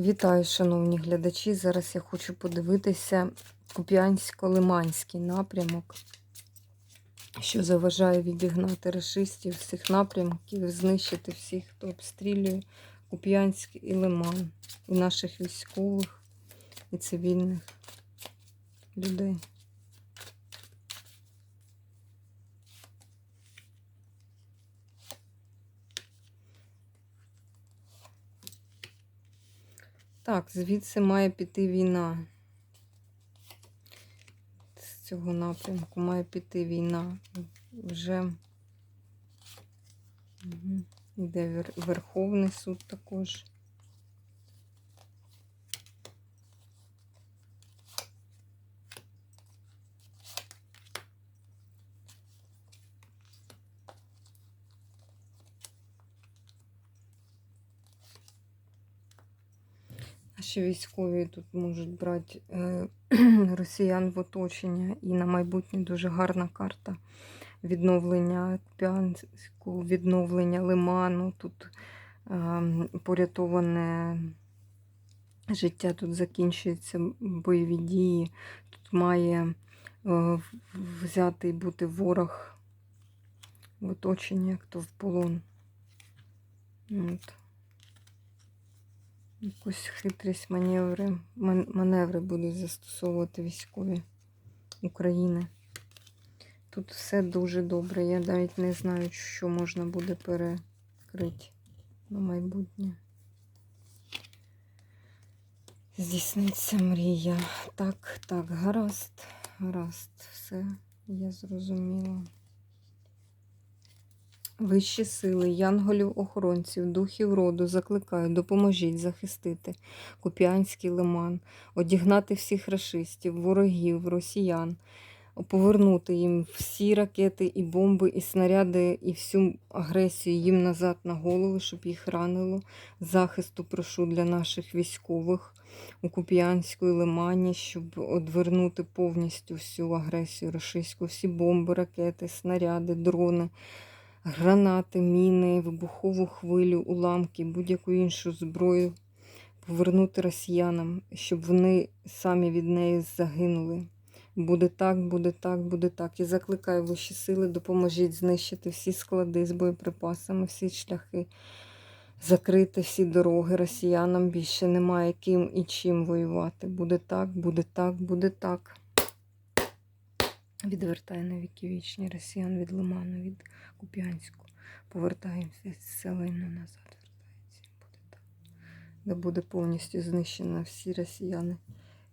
Вітаю, шановні глядачі. Зараз я хочу подивитися Куп'янсько-Лиманський напрямок, що заважає відігнати рашистів з цих напрямків, знищити всіх, хто обстрілює Куп'янськ і Лиман, і наших військових, і цивільних людей. Так, звідси має піти війна. З цього напрямку має піти війна. Вже йде Вер- Верховний суд також. Наші військові тут можуть брати е, росіян в оточення. І на майбутнє дуже гарна карта відновлення Куп'янську, відновлення Лиману. Тут е, порятоване життя, тут закінчуються бойові дії. Тут має е, в- взятий бути ворог в оточенні, як то в полон. От. Якусь хитрість, маневри, маневри будуть застосовувати військові України. Тут все дуже добре. Я навіть не знаю, що можна буде перекрити на майбутнє. Здійсниться мрія. Так, так, гаразд, гаразд, все, я зрозуміла. Вищі сили, янголів-охоронців, духів роду закликаю, допоможіть захистити Куп'янський лиман, одігнати всіх рашистів, ворогів, росіян, повернути їм всі ракети і бомби, і снаряди, і всю агресію їм назад на голови, щоб їх ранило. Захисту прошу для наших військових у Куп'янську Лимані, щоб одвернути повністю всю агресію рашистську, всі бомби, ракети, снаряди, дрони гранати, міни, вибухову хвилю, уламки, будь-яку іншу зброю повернути росіянам, щоб вони самі від неї загинули. Буде так, буде так, буде так. І закликаю вищі сили, допоможіть знищити всі склади з боєприпасами, всі шляхи, закрити всі дороги росіянам. Більше немає ким і чим воювати. Буде так, буде так, буде так. Відвертай на віки вічні росіян від Лиману, від Куп'янську. Повертаємося з селину назад. Вертається. Буде так. Де буде повністю знищено всі росіяни,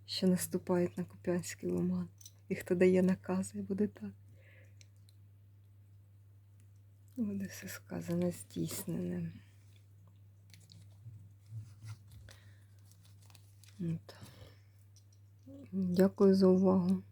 що наступають на Куп'янський Лиман. І хто дає накази, буде так. Буде все сказане, здійснене. Дякую за увагу.